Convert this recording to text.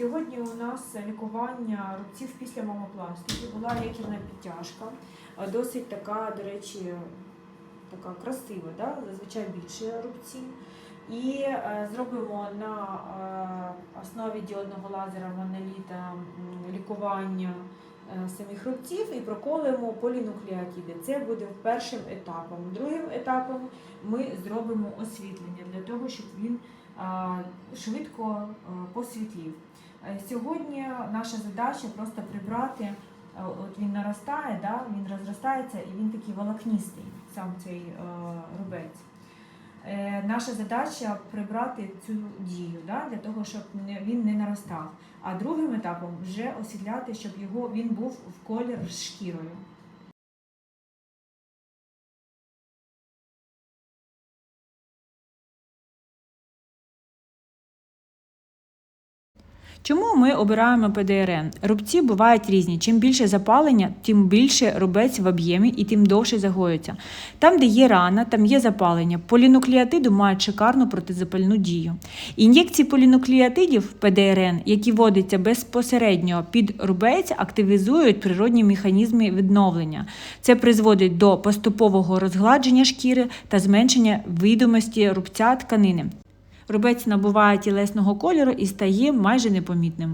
Сьогодні у нас лікування рубців після мамопластики. Була лікарна підтяжка. Е, Досить така, до речі, така красива, да? зазвичай більше рубців. І е, зробимо на е, основі діодного лазера моноліта лікування самих рубців і проколимо полінуклеотиди. Це буде першим етапом. Другим етапом ми зробимо освітлення для того, щоб він швидко посвітлів. Е, Сьогодні наша задача просто прибрати. е, От він наростає, да? він розростається і він такий волокністий, сам цей е, рубець. Е, наша задача прибрати цю дію да? для того, щоб він не наростав. А другим етапом вже освітляти, щоб його він був в колір з шкірою. Чому ми обираємо ПДРН? Рубці бувають різні. Чим більше запалення, тим більше рубець в об'ємі і тим довше загоюється. Там, де є рана, там є запалення. Полінуклеотиди мають шикарну протизапальну дію. Ін'єкції полінуклеотидів ПДРН, які вводяться безпосередньо під рубець, активізують природні механізми відновлення. Це призводить до поступового розгладження шкіри та зменшення видимості рубця тканини. Рубець набуває тілесного кольору і стає майже непомітним.